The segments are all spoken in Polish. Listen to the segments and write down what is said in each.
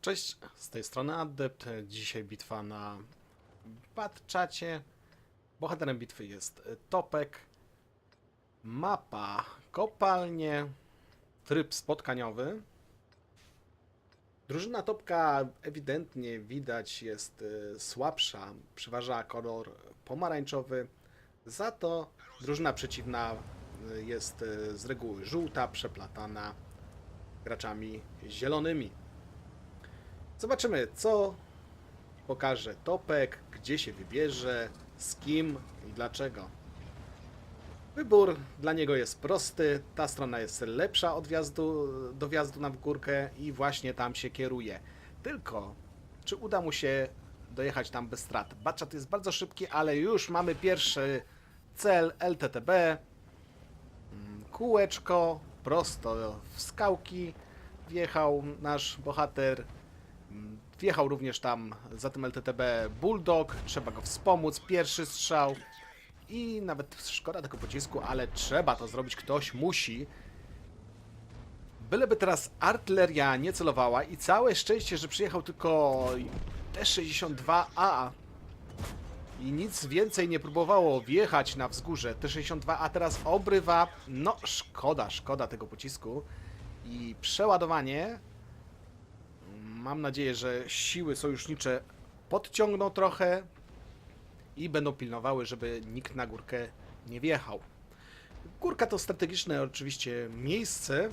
Cześć, z tej strony Adept. Dzisiaj bitwa na Batczacie. Bohaterem bitwy jest Topek. Mapa kopalnie. Tryb spotkaniowy. Drużyna Topka ewidentnie widać jest y, słabsza. Przeważa kolor pomarańczowy. Za to drużyna przeciwna y, jest z reguły żółta, przeplatana graczami zielonymi. Zobaczymy, co pokaże Topek, gdzie się wybierze, z kim i dlaczego. Wybór dla niego jest prosty. Ta strona jest lepsza od wjazdu, do wjazdu na górkę i właśnie tam się kieruje. Tylko, czy uda mu się dojechać tam bez strat? Batchat jest bardzo szybki, ale już mamy pierwszy cel LTTB. Mm, Kółeczko, prosto w skałki wjechał nasz bohater. Wjechał również tam za tym LTTB Bulldog, trzeba go wspomóc, pierwszy strzał. I nawet szkoda tego pocisku, ale trzeba to zrobić, ktoś musi. Byleby teraz artyleria nie celowała i całe szczęście, że przyjechał tylko T-62A i nic więcej nie próbowało wjechać na wzgórze. T-62A teraz obrywa, no szkoda, szkoda tego pocisku. I przeładowanie Mam nadzieję, że siły sojusznicze podciągną trochę i będą pilnowały, żeby nikt na górkę nie wjechał. Górka to strategiczne oczywiście miejsce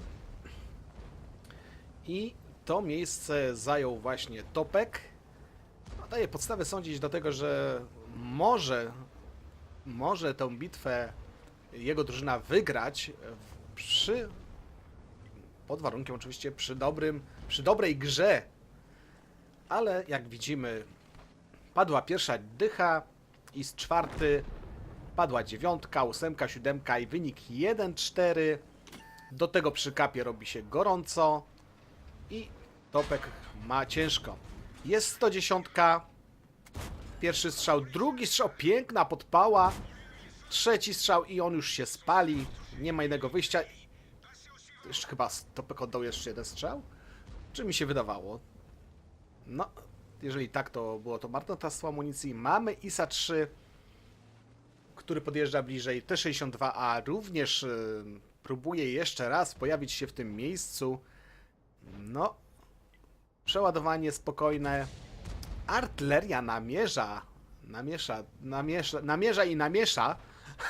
i to miejsce zajął właśnie Topek. No, daje podstawę sądzić do tego, że może, może tę bitwę jego drużyna wygrać przy pod warunkiem oczywiście przy dobrym, przy dobrej grze. Ale jak widzimy, padła pierwsza dycha i z czwarty padła dziewiątka, ósemka, siódemka i wynik 1-4. Do tego przy kapie robi się gorąco i Topek ma ciężko. Jest 110. Pierwszy strzał, drugi strzał, piękna podpała. Trzeci strzał i on już się spali. Nie ma innego wyjścia. Jeszcze chyba Topek oddał jeszcze jeden strzał? Czy mi się wydawało? No, jeżeli tak, to było to marnotrawstwo amunicji. Mamy ISA 3, który podjeżdża bliżej. T-62A również y, próbuje jeszcze raz pojawić się w tym miejscu. No, przeładowanie spokojne. Artyleria namierza, namiesza, namiesza, namierza i namiesza.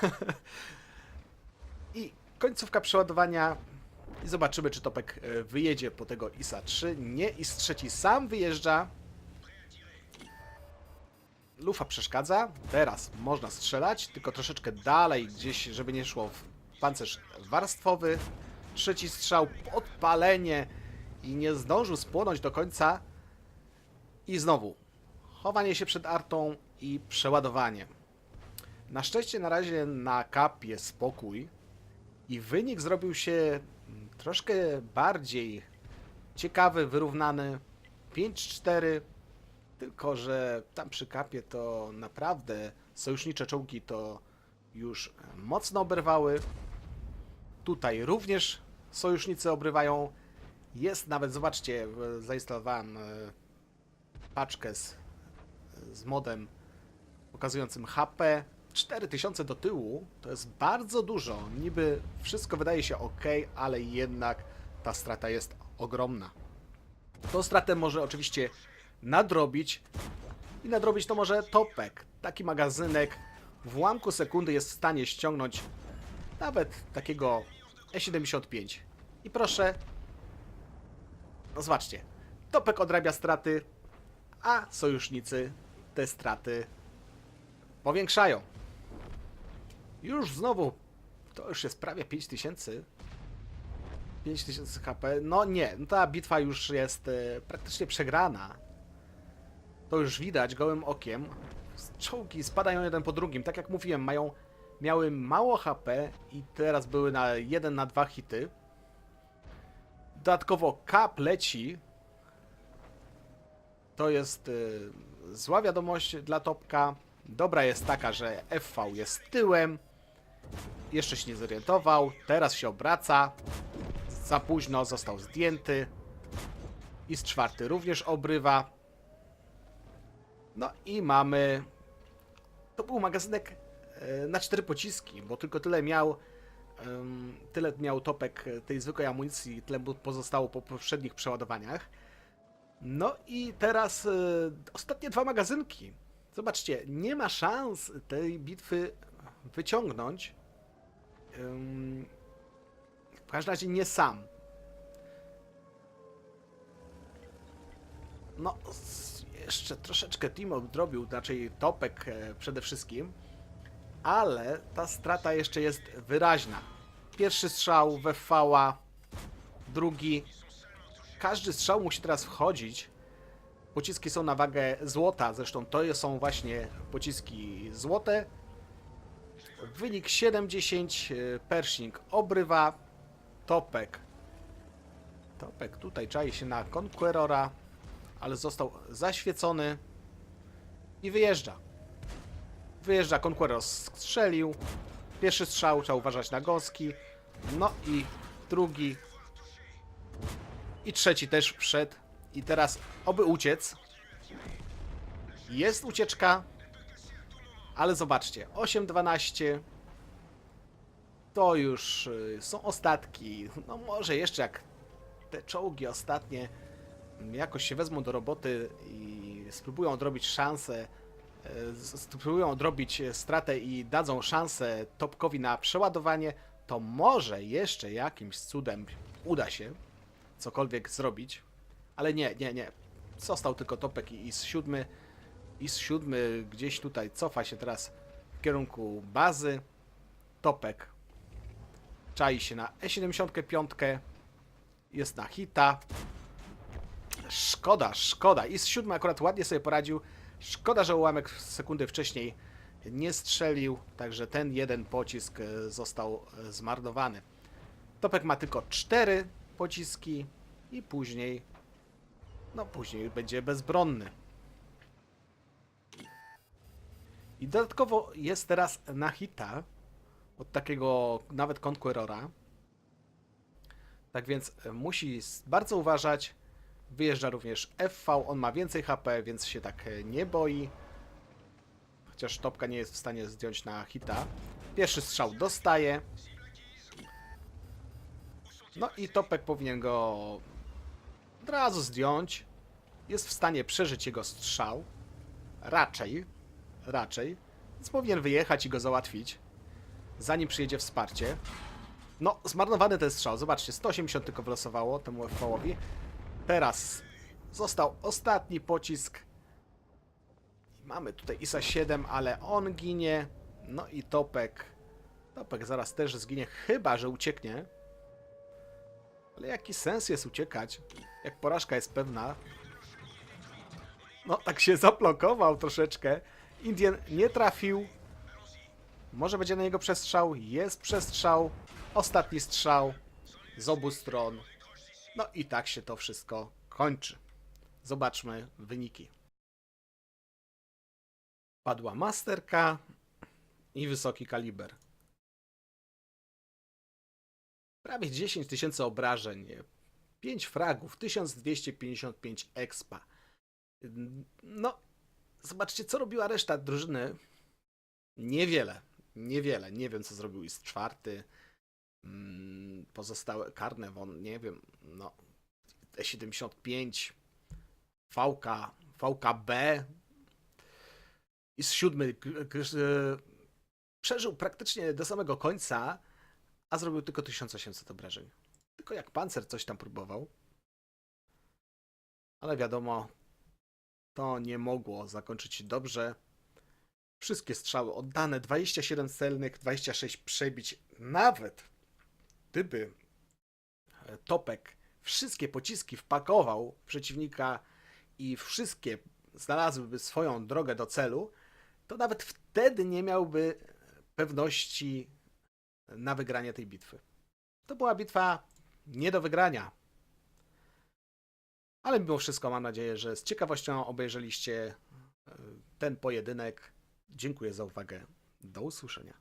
I końcówka przeładowania i zobaczymy, czy Topek e, wyjedzie po tego ISA 3. Nie, IS 3 sam wyjeżdża. Lufa przeszkadza. Teraz można strzelać, tylko troszeczkę dalej, gdzieś, żeby nie szło w pancerz warstwowy. Trzeci strzał, podpalenie i nie zdążył spłonąć do końca. I znowu chowanie się przed artą i przeładowanie. Na szczęście na razie na kapie spokój i wynik zrobił się troszkę bardziej ciekawy, wyrównany. 5-4, tylko że tam przy kapie to naprawdę sojusznicze czołgi to już mocno oberwały. Tutaj również sojusznicy obrywają. Jest nawet, zobaczcie, zainstalowałem e, paczkę z, z modem pokazującym HP. 4000 do tyłu to jest bardzo dużo. Niby wszystko wydaje się ok, ale jednak ta strata jest ogromna. Tą stratę może oczywiście nadrobić i nadrobić to może Topek. Taki magazynek w ułamku sekundy jest w stanie ściągnąć nawet takiego E75. I proszę, no zobaczcie, Topek odrabia straty, a sojusznicy te straty powiększają. Już znowu, to już jest prawie 5000. 5000 HP. No nie, no ta bitwa już jest e, praktycznie przegrana. To już widać gołym okiem. Czołgi spadają jeden po drugim. Tak jak mówiłem, mają, miały mało HP i teraz były na 1 na 2 hity. Dodatkowo kap leci. To jest y, zła wiadomość dla Topka. Dobra jest taka, że FV jest tyłem. Jeszcze się nie zorientował. Teraz się obraca. Za późno został zdjęty. I z czwarty również obrywa. No i mamy... To był magazynek e, na cztery pociski, bo tylko tyle miał... Tyle miał topek tej zwykłej amunicji, tyle pozostało po poprzednich przeładowaniach. No i teraz e, ostatnie dwa magazynki. Zobaczcie, nie ma szans tej bitwy wyciągnąć. W każdym razie nie sam. No, jeszcze troszeczkę team odrobił, raczej topek e, przede wszystkim, ale ta strata jeszcze jest wyraźna. Pierwszy strzał we FV, drugi. Każdy strzał musi teraz wchodzić. Pociski są na wagę złota, zresztą to są właśnie pociski złote. Wynik 7-10, e, Pershing obrywa, Topek. Topek tutaj czai się na Conquerora, ale został zaświecony i wyjeżdża. Wyjeżdża, Conqueror strzelił. Pierwszy strzał, trzeba uważać na gąski. No i drugi. I trzeci też wszedł. I teraz oby uciec. Jest ucieczka. Ale zobaczcie, 8-12 to już y, są ostatki. No może jeszcze jak te czołgi ostatnie mm, jakoś się wezmą do roboty i spróbują odrobić szansę, z- spróbują odrobić e, stratę i dadzą szansę Topkowi na przeładowanie, to może jeszcze jakimś cudem uda się cokolwiek zrobić. Ale nie, nie, nie. Został tylko Topek i, i siódmy. I z siódmy gdzieś tutaj cofa się teraz w kierunku bazy. Topek czai się na E75. Jest na hita. Szkoda, szkoda. I z siódmy akurat ładnie sobie poradził. Szkoda, że ułamek sekundy wcześniej nie strzelił, także ten jeden pocisk e, został e, zmarnowany. Topek ma tylko cztery pociski i później, no później będzie bezbronny. I dodatkowo jest teraz na hita od takiego nawet Conquerora. Tak więc e, musi bardzo uważać. Wyjeżdża również FV, on ma więcej HP, więc się tak e, nie boi. Chociaż topka nie jest w stanie zdjąć na hita. Pierwszy strzał dostaje. No i topek powinien go od razu zdjąć. Jest w stanie przeżyć jego strzał. Raczej. Raczej. Więc powinien wyjechać i go załatwić. Zanim przyjedzie wsparcie. No, zmarnowany ten strzał. Zobaczcie, 180 tylko wylosowało temu FV-owi. Teraz został ostatni pocisk. Mamy tutaj ISA 7, ale on ginie. No i Topek. Topek zaraz też zginie, chyba że ucieknie. Ale jaki sens jest uciekać, jak porażka jest pewna? No, tak się zablokował troszeczkę. Indian nie trafił. Może będzie na niego przestrzał. Jest przestrzał. Ostatni strzał z obu stron. No i tak się to wszystko kończy. Zobaczmy wyniki. Padła masterka i wysoki kaliber. Prawie 10 tysięcy obrażeń, 5 fragów, 1255 expa. No, zobaczcie, co robiła reszta drużyny. Niewiele, niewiele. Nie wiem, co zrobił jest czwarty. Mm, Pozostałe Carnevon, nie wiem, no. E75, VK, VKB i z siódmy e, przeżył praktycznie do samego końca, a zrobił tylko 1800 obrażeń. Tylko jak pancer coś tam próbował. Ale wiadomo, to nie mogło zakończyć się dobrze. Wszystkie strzały oddane, 27 celnych, 26 przebić. Nawet gdyby e, Topek wszystkie pociski wpakował przeciwnika i wszystkie znalazłyby swoją drogę do celu, to nawet wtedy nie miałby pewności na wygranie tej bitwy. To była bitwa nie do wygrania. Ale mimo wszystko mam nadzieję, że z ciekawością obejrzeliście e, ten pojedynek. Dziękuję za uwagę. Do usłyszenia.